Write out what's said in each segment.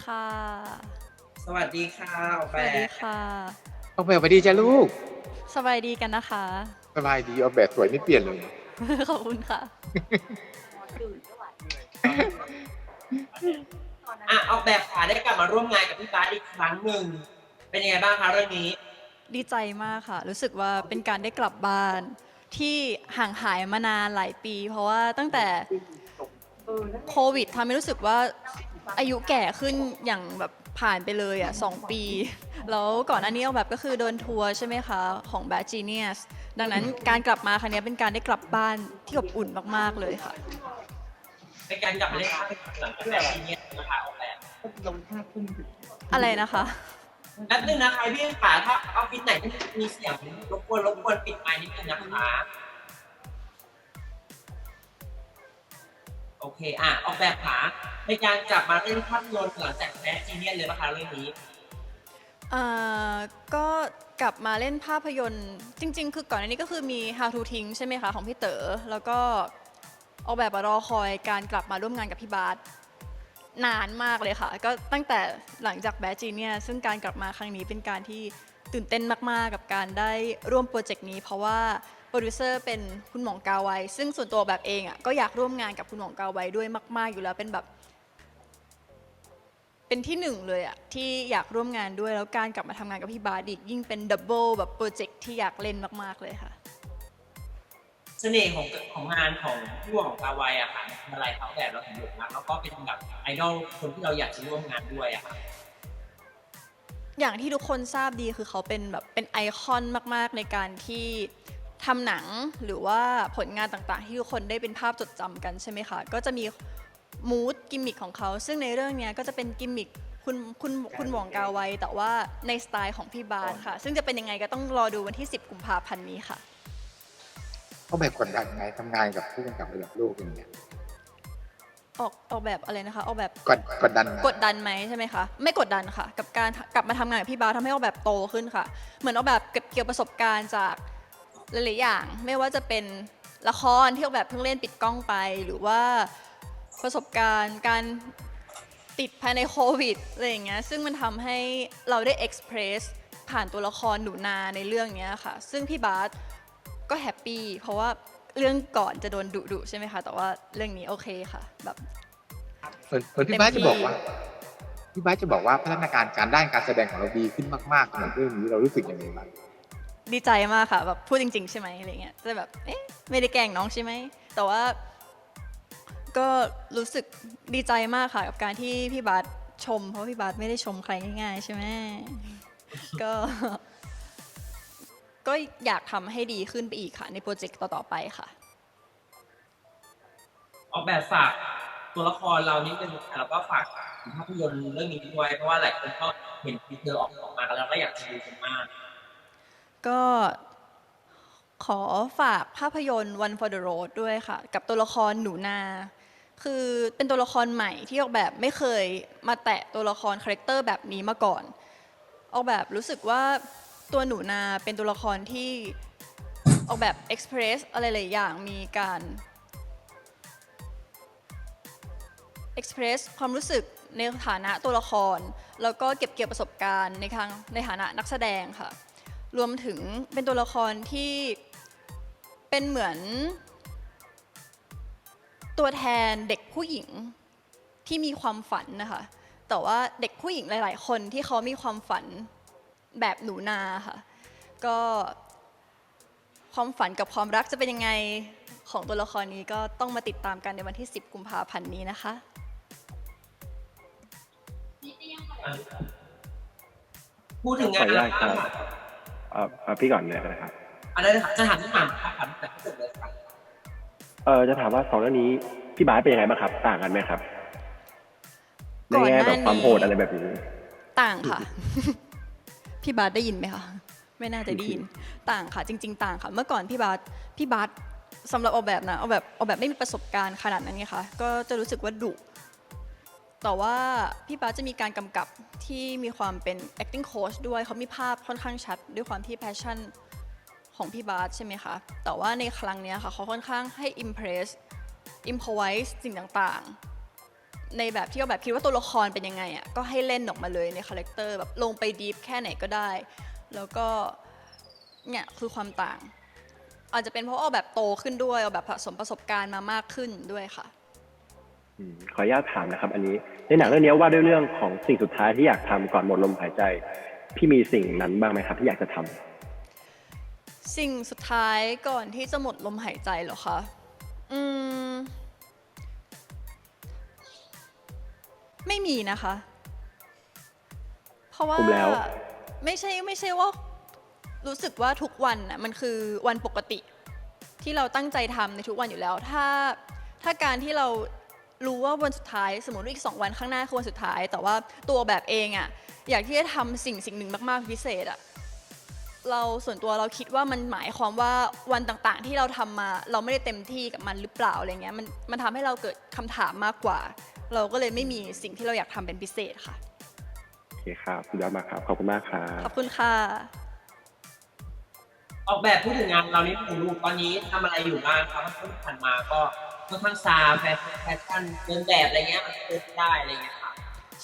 วัสดีค่ะ สวัสดีค่ะออกสแบวัสดีบค่ะ ออกแบบมาดีจ้ะลูก สบายดีกันนะคะ สบายดีออกแบบสวยไม่เปลี่ยนเลย ขอบคุณค่ะ อะออกแบบขาได้กลับมาร่วมงานกับพี่บาสอีกครั้งหนึ่ง เป็นยังไงบ้างคะเรื่องนี้ ดีใจมากค่ะ รู้สึกว่าเป็นการได้กลับบ้านที่ห่างหายมานานหลายปี เพราะว่าตั้งแต่โควิดทำให้รู้สึกว่า อายุแก่ขึ้นอย่างแบบผ่านไปเลยอะสองปี แล้วก่อนหน้านี้เอาแบบก็คือโดนทัวร์ใช่ไหมคะ ของ Bad Genius ดังนั้นการกลับมาครั้งนี้เป็นการได้กลับบ้านที่อบอุ่นมาก ๆ เลยค่ะเป็นการกลับมาเล่นภาพเป็นหลังจากแบบนี้นะคะออกแบบอะไรนะคะแป๊บนึงนะคะพี่ขาถ้าออฟฟิศไหนที่มีเสียงรบกวนรบกวนปิดไมค์นิดนึงนะคะ เคอะออกแบบขาในการกลับมาเล่นภาพยนตร์หลังจากแพ้จีเนียนเลยนะคะเรื่องนี้เอ่อก็กลับมาเล่นภาพยนตร์จริง ๆ คือก่อนอันนี้ก็คือมี How to ทิ้งใช่ไหมคะ ของพี่เต๋อแล้วก็ออกแบบมารอคอยการกลับมาร่วมงานกับพี่บาสนานมากเลยค่ะ ก็ตั้งแต่หลังจากแบจีเนี่ยซึ่งการกลับมาครั้งนี้เป็นการที่ตื่นเต้นมาก ๆ กับการได้ร่วมโปรเจกต์นี้ เพราะว่า โปรดิวเซอร์เป็นคุณหมองกาไวซึ่งส่วนตัวแบบเองอะก็อยากร่วมงานกับคุณหมองกาไวด้วยมาก ๆ อยู่แล้วเป็นแบบ เป็นที่หนึ่งเลยอะที่อยากร่วมงานด้วยแล้วการกลับมาทำงานกับพี่บาสอีกยิ่งเป็นดับเบิลแบบโปรเจกต์ที่อยากเล่นมาก ๆ เลยค่ะ เสน่ห์ของของงานของพี่วงของกาไวอะค่ะเป็นอะไรเขาแบบเราถึงหลงรักแล้วก็เป็นแบบไอดอลคนที่เราอยากจะร่วมงานด้วยอะค่ะ อย่างที่ทุกคนทราบดีคือเขาเป็นแบบเป็นไอคอนมาก ๆ ในการที่ ทำหนังหรือว่าผลงานต่างๆ ที่ทุกคนได้เป็นภาพจดจำกันใช่ไหมคะ ก็จะมีมูดกิมมิคของเขา ซึ่งในเรื่องเนี้ยก็จะเป็นกิมมิคคุณคุณคุณหวองกาไวแต่ว่าในสไตล์ของพี่บาสค่ะ ซึ่งจะเป็นยังไงก็ต้องรอดูวันที่ 10 กุมภาพันธ์นี้ค่ะออกแบบกดดันไงทำงานกับผู้กำกับระดับโลกอย่างเงี้ยออกออกแบบอะไรนะคะออกแบบกดกดดันไหมกดดันไหมใช่ไหมคะไม่กดดันค่ะ กับการกลับมาทำงานกับพี่บาสทำให้ออกแบบโตขึ้นค่ะ เหมือนออกแบบเก็บเกี่ยวประสบการณ์จาก หลายๆอย่างไม่ว่าจะเป็นละครที่แบบเพิ่งเล่นปิดกล้องไป หรือว่าประสบการณ์การติดภายในโควิดอะไรอย่างเงี้ยซึ่งมันทำให้เราได้เอ็กซ์เพรสผ่านตัวละครหนูนาในเรื่องเนี้ยค่ะ ซึ่งพี่บาสก็แฮปปี้เพราะว่าเรื่องก่อนจะโดนดุดุใช่ไหมคะ แต่ว่าเรื่องนี้โอเคค่ะ แบบเหมือนเหมือนพี่บ้าสจะบอกว่าพี่บ้าสจะบอกว่าพัฒนาการการด้านการแสดงของเราดีขึ้นมากๆสำหรับเรื่องนี้เรารู้สึกยังไงบ้าง ดีใจมากค่ะแบบพูดจริง ๆ ใช่ไหมอะไรเงี้ยจะแบบเอ๊ะไม่ได้แกล้งน้องใช่ไหมแต่ว่า ก็รู้สึกดีใจมากค่ะกับการที่พี่บาสชม เพราะพี่บาสไม่ได้ชมใครง่ายๆใช่ไหมก็ ก็อยากทำให้ดีขึ้นไปอีกค่ะ ในโปรเจกต์ต่อ ๆ ไปค่ะ ออกแบบฝากตัวละครเรานิดนึงแล้วก็ฝากภาพยนตร์เรื่องนี้ด้วยเพราะว่าหลายคนก็เห็นทีเธอออกออกมากันแล้วก็อยากจะดูกันมาก ก็ขอฝากภาพยนตร์ One for the Road ด้วยค่ะ กับตัวละครหนูนา คือเป็นตัวละครใหม่ที่ออกแบบไม่เคยมาแตะตัวละครคาแรคเตอร์แบบนี้มาก่อน ออกแบบรู้สึกว่าตัวหนูนาเป็นตัวละครที่ออกแบบเอ็กซ์เพรสอะไรหลายอย่างมีการเอ็กซ์เพรสความรู้สึกในฐานะตัวละคร แล้วก็เก็บเกี่ยวประสบการณ์ในทางในฐานะนักแสดงค่ะ รวมถึงเป็นตัวละครที่เป็นเหมือน ตัวแทนเด็กผู้หญิงที่มีความฝันนะคะ แต่ว่าเด็กผู้หญิงหลาย ๆ คนที่เขามีความฝันแบบหนูนาค่ะ ก็ความฝันกับความรักจะเป็นยังไงของตัวละครนี้ก็ต้องมาติดตามกันในวันที่ 10 กุมภาพันธ์นี้นะคะ พูดถึงขงาอนอนุญาตครับ เอ่อเอ่อพี่ก่อนเลยนะครับ อะไรนะครับจะถามที่ถามครับถามแต่จบเลยครับเออจะถามว่าสองเรื่องนี้พี่บาสเป็นยังไงบ้างครับ ต่างกันไหมครับในก่อนหแง่น้าแบบความนี้โหดอะไรแบบนี้ ต่างค่ะ พี่บาสได้ยินไหมคะไม่น่าจะได้ยิน ต่างค่ะจริง ๆ ต่างค่ะ เมื่อก่อนพี่บาสพี่บาสสำหรับออกแบบนะออกแบบออกแบบไม่มีประสบการณ์ขนาดนั้นไงคะก็จะรู้สึกว่าดุ แต่ว่าพี่บาสจะมีการกำกับที่มีความเป็น acting coach ด้วยเขามีภาพค่อนข้างชัด ด้วยความที่ passion ของพี่บาสใช่ไหมคะ แต่ว่าในครั้งนี้ค่ะเขาค่อนข้างให้ impress improvise สิ่งต่างๆ ในแบบที่เราแบบคิดว่าตัวละครเป็นยังไงอะก็ให้เล่นออกมาเลยในคาแรคเตอร์แบบลงไปดีฟแค่ไหนก็ได้ แล้วก็เนี่ยคือความต่าง อาจจะเป็นเพราะเอาแบบโตขึ้นด้วยเอาแบบผสมประสบการณ์มามากขึ้นด้วยค่ะ ขออนุญาตถามนะครับ อันนี้ในหนังเรื่องนี้ว่าด้วยเรื่องของสิ่งสุดท้ายที่อยากทำก่อนหมดลมหายใจ พี่มีสิ่งนั้นบ้างไหมครับ ที่อยากจะทำสิ่งสุดท้ายก่อนที่จะหมดลมหายใจเหรอคะ อืม ไม่มีนะคะ เพราะว่าคุมแล้วไม่ใช่ไม่ใช่ว่า รู้สึกว่าทุกวันน่ะมันคือวันปกติ ที่เราตั้งใจทำในทุกวันอยู่แล้ว ถ้าถ้าการที่เรา รู้ว่าวันสุดท้ายสมมติว่าอีกสองวันข้างหน้าคือวันสุดท้าย แต่ว่าตัวแบบเองอะอยากที่จะทำสิ่งสิ่งหนึ่งมากๆพิเศษอะเราส่วนตัวเราคิดว่ามันหมายความว่าวันต่างๆ ที่เราทำมา เราไม่ได้เต็มที่กับมันหรือเปล่าอะไรเงี้ยมันมันทำให้เราเกิดคำถามมากกว่า เราก็เลยไม่มีสิ่งที่เราอยากทำเป็นพิเศษค่ะ โอเคครับสุดยอดมากครับ ขอบคุณมากครัขบอบคุณค่ะ ออกแบบพูดถึงงานเรานี่ผมรู้ตอนนี้ทำอะไรอยู่บ้างครับที่ผ่านมาก็ ค่อนข้างซาแฟชั่นเดินแบบอะไรเงี้ยมันเดินได้อะไรเงี้ยค่ะ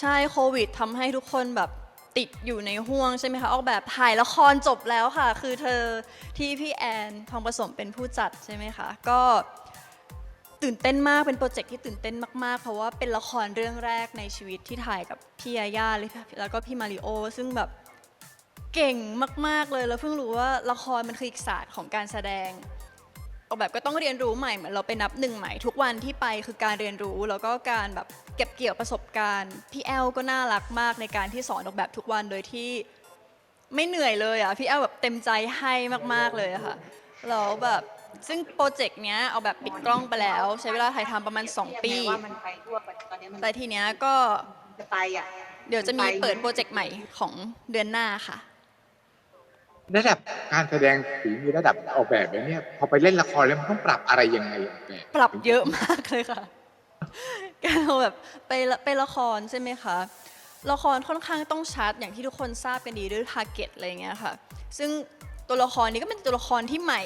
ใช่โควิดทำให้ทุกคนแบบติดอยู่ในห่วงใช่ไหมคะ ออกแบบถ่ายละครจบแล้วค่ะ คือเธอที่พี่แอนทองผสมเป็นผู้จัดใช่ไหมคะ ก็ตื่นเต้นมากเป็นโปรเจกต์ที่ตื่นเต้นมากๆ เพราะว่าเป็นละครเรื่องแรกในชีวิตที่ถ่ายกับพี่ยาย่าเลยแล้วก็พี่มาริโอ ซึ่งแบบเก่งมาก ๆเลยแล้วเพิ่งรู้ว่าละครมันคืออีกศาสตร์ของการแสดง ออกแบบก็ต้องเรียนรู้ใหม่เหมือนเราไปนับหนึ่งใหม่ทุกวันที่ไปคือการเรียนรู้ แล้วก็การแบบเก็บเกี่ยวประสบการณ์พี่แอลก็น่ารักมากในการที่สอนออกแบบทุกวันโดยที่ไม่เหนื่อยเลยอะพี่แอลแบบเต็มใจให้มากๆเลยอะค่ะแล้วแบบซึ่งโปรเจกต์เนี้ยเอาแบบปิดกล้องไปแล้ว ใช้เวลาถ่ายทำประมาณ 2 ปี ว่ามันไปทั่วตอนนี้มันแต่ทีเนี้ยก็จะไปอะเดี๋ยวจะมีเปิดโปรเจกต์ใหม่ของเดือนหน้าค่ะ ระดับการแสดงฝีมือระดับออกแบบแบบเนี้ยพอไปเล่นละครแล้วมันต้องปรับอะไรยังไงแบบปรับเยอะมากเลยค่ะการาแบบไปไปละครใช่ไหมคะละครค่อนข้างต้องชัดอย่างที่ทุกคนทราบกันดีด้วยทาร์เก็ตอะไรอย่างเงี้ยค่ะ ซึ่งตัวละครนี้ก็เป็นตัวละครที่ใหม่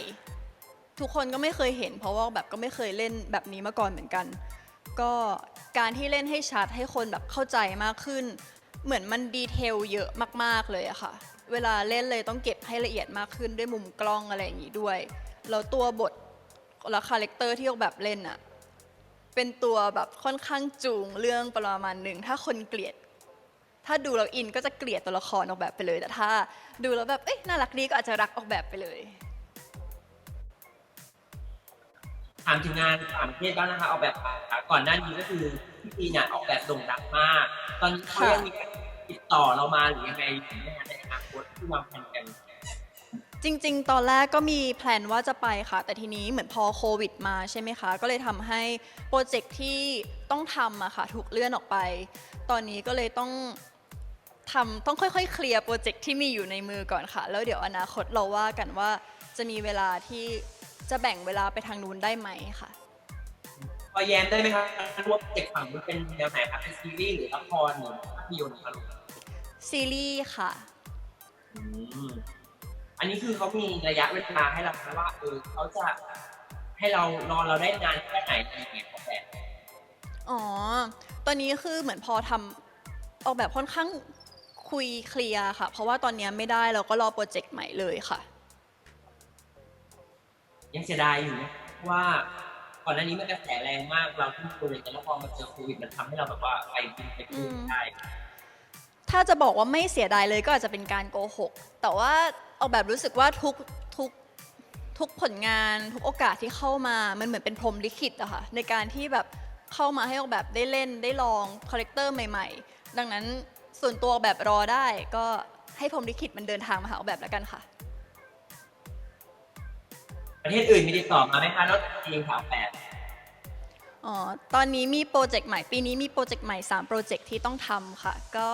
ทุกคนก็ไม่เคยเห็น เพราะว่าแบบก็ไม่เคยเล่นแบบนี้มาก่อนเหมือนกัน ก็การที่เล่นให้ชัดให้คนแบบเข้าใจมากขึ้น เหมือนมันดีเทลเยอะมาก ๆเลยอะค่ะ เวลาเล่นเลยต้องเก็บให้ละเอียดมากขึ้นด้วยมุมกล้องอะไรอย่างงี้ด้วยแล้วตัวบทและคาแรคเตอร์ที่ออกแบบเล่นอะเป็นตัวแบบค่อนข้างจูงเรื่องประมาณหนึ่งถ้าคนเกลียด ถ้าดูแล้วอินก็จะเกลียดตัวละครออกแบบไปเลยแต่ถ้า ดูแล้วแบบเอ๊ะน่ารักดีก็อาจจะรักออกแบบไปเลยถามถึงงานต่างประเทศบ้างนะคะออกแบบก่อนหน้านี้ก็คือพี่ปีเนี่ยออกแบบโด่งดังมาก ตอนนี้เขายังมีติดต่อเรามาหรือยังไงในอนาคตที่ วางแผนกัน จริง ๆ ตอนแรกก็มีแพลนว่าจะไปค่ะ แต่ทีนี้เหมือนพอโควิดมาใช่ไหมคะ ก็เลยทำให้โปรเจกต์ที่ต้องทำอะค่ะถูกเลื่อนออกไป ตอนนี้ก็เลยต้องทำต้องค่อยๆ เคลียร์โปรเจกต์ที่มีอยู่ในมือก่อนค่ะ แล้วเดี๋ยวอนาคตเราว่ากันว่าจะมีเวลาที่จะแบ่งเวลาไปทางนู้นได้ไหมค่ะ พอแย้มได้ไหมครับว่าโปรเจกต์ฝั่งมันเป็นแนวไหนครับเป็นซีรีส์หรือละครหรือภาพยนตร์ครับซีรีส์ค่ะ อืมอันนี้คือเขามีระยะเวลาให้เราไหมว่าเออเขาจะให้เรานอนเราได้นานแค่ไหนอะไรอย่างเงี้ยออกแบบ อ๋อ ตอนนี้คือเหมือนพอทำออกแบบค่อนข้างคุยเคลียร์ค่ะ เพราะว่าตอนนี้ไม่ได้เราก็รอโปรเจกต์ใหม่เลยค่ะ ยังเสียดายอยู่นะว่าก่อนหน้านี้มันกระแสแรงมากเราทุ่มโปรเจกต์แต่แล้วพอมาเจอโควิดมันทำให้เราแบบว่าไปบินไปเที่ยวไม่ได้ ถ้าจะบอกว่าไม่เสียดายเลยก็อาจจะเป็นการโกหก แต่ว่าออกแบบรู้สึกว่าทุกทุกทุกผลงานทุกโอกาสที่เข้ามา มันเหมือนเป็นพรหมลิขิตอะค่ะในการที่แบบเข้ามาให้ออกแบบได้เล่นได้ลองคาแรคเตอร์ใหม่ ๆ ดังนั้นส่วนตัวออกแบบรอได้ก็ให้พรหมลิขิตมันเดินทางมาหาออกแบบแล้วกันค่ะ ประเทศอื่นมีติดต่อมาไหมคะนอกจากจีนค่ะออกแบบอ๋อ ตอนนี้มีโปรเจกต์ใหม่ ปีนี้มีโปรเจกต์ใหม่ 3 โปรเจกต์ที่ต้องทำค่ะ ก็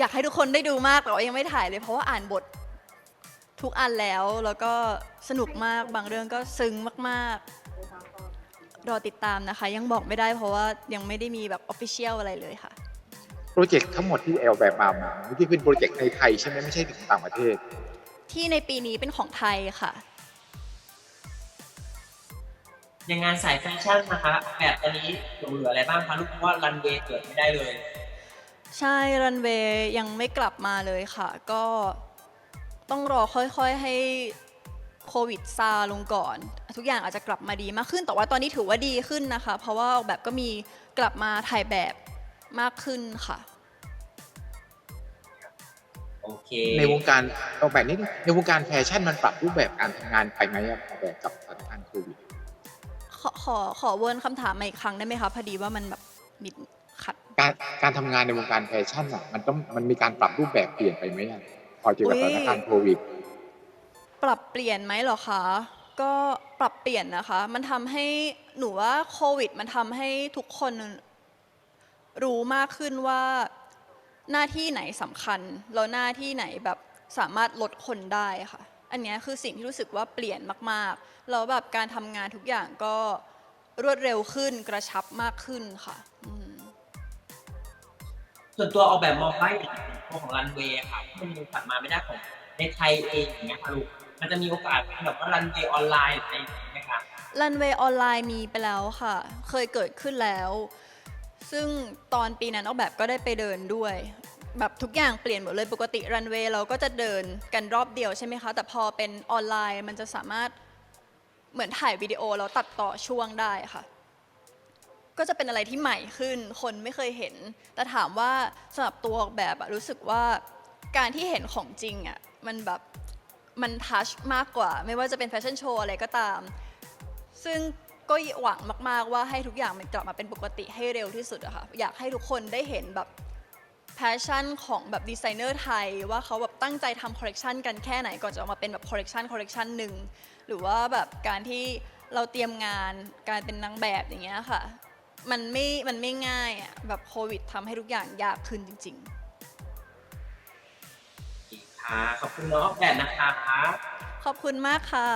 อยากให้ทุกคนได้ดูมากแต่ว่ายังไม่ถ่ายเลยเพราะว่าอ่านบททุกอันแล้วแล้วก็สนุกมากบางเรื่องก็ซึ้งมากๆ รอติดตามนะคะ ยังบอกไม่ได้เพราะว่ายังไม่ได้มีแบบออฟฟิเชียลอะไรเลยค่ะ โปรเจกต์ทั้งหมดที่แอลแบบมาเมื่อกี้เป็นโปรเจกต์ในไทยใช่ไหมไม่ใช่ถึงต่างประเทศ ที่ในปีนี้เป็นของไทยค่ะ อย่างงานสายแฟชั่นนะคะ แบบตอนนี้หลงเหลืออะไรบ้างคะลูกเพราะว่ารันเวย์เกิดไม่ได้เลย ใช่รันเวย์ยังไม่กลับมาเลยค่ะ ก็ต้องรอค่อยๆให้โควิดซาลงก่อน ทุกอย่างอาจจะกลับมาดีมากขึ้น แต่ว่าตอนนี้ถือว่าดีขึ้นนะคะ เพราะว่าออกแบบก็มีกลับมาถ่ายแบบมากขึ้นค่ะ โอเคในวงการออกแบบนี้ในวงการแฟชั่นมันปรับรูปแบบการทำงานไปไหมครับออกแบบกับสถานการณ์โควิดขอขอขอวนคำถามมาอีกครั้งได้ไหมคะ พอดีว่ามันแบบมิดขัด การการทำงานในวงการแฟชั่นอะมันต้องมันมีการปรับรูปแบบเปลี่ยนไปไหมอะพอเจอกับอุ๊สยถานการณ์โควิด ปรับเปลี่ยนไหมเหรอคะ ก็ปรับเปลี่ยนนะคะ มันทำให้หนูว่าโควิด มันทำให้ทุกคนรู้มากขึ้นว่าหน้าที่ไหนสำคัญ แล้วหน้าที่ไหนแบบสามารถลดคนได้ค่ะ อันเนี้ยคือสิ่งที่รู้สึกว่าเปลี่ยนมากๆ แล้วแบบการทำงานทุกอย่างก็รวดเร็วขึ้นกระชับมากขึ้นค่ะอืม ส่วนตัวออกแบบมองว่าอย่างของรันเวย์ค่ะที่มันยังกลับมาไม่ได้ของในไทยเองอย่างเงี้ยค่ะลูกมันจะมีโอกาสแบบว่ารันเวย์ออนไลน์อะไรอย่างเงี้ยไหมคะรันเวย์ออนไลน์มีไปแล้วค่ะ เคยเกิดขึ้นแล้ว ซึ่งตอนปีนั้นออกแบบก็ได้ไปเดินด้วย แบบทุกอย่างเปลี่ยนหมดเลยปกติรันเวย์เราก็จะเดินกันรอบเดียวใช่ไหมคะ แต่พอเป็นออนไลน์มันจะสามารถเหมือนถ่ายวิดีโอแล้วตัดต่อช่วงได้ค่ะ ก็จะเป็นอะไรที่ใหม่ขึ้น คนไม่เคยเห็น แต่ถามว่าสำหรับตัวออกแบบอะรู้สึกว่าการที่เห็นของจริงอะมันแบบมันทัชมากกว่า ไม่ว่าจะเป็นแฟชั่นโชว์อะไรก็ตาม ซึ่งก็หวังมากๆว่าให้ทุกอย่างมันกลับมาเป็นปกติให้เร็วที่สุดอะค่ะอยากให้ทุกคนได้เห็นแบบแพชชั่นของแบบดีไซเนอร์ไทย ว่าเขาแบบตั้งใจทำคอลเลกชันกันแค่ไหนก่อนจะออกมาเป็นแบบคอลเลกชันคอลเลกชันหนึ่งหรือว่าแบบการที่เราเตรียมงานการเป็นนางแบบอย่างเงี้ยค่ะ มันไม่ มันไม่ง่ายอะแบบโควิดทำให้ทุกอย่างยากขึ้นจริง ค่ะขอบคุณน้องออกแบบนะคะ ๆ ขอบคุณมากค่ะ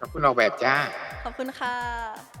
ขอบคุณออกแบบจ้า ขอบคุณค่ะ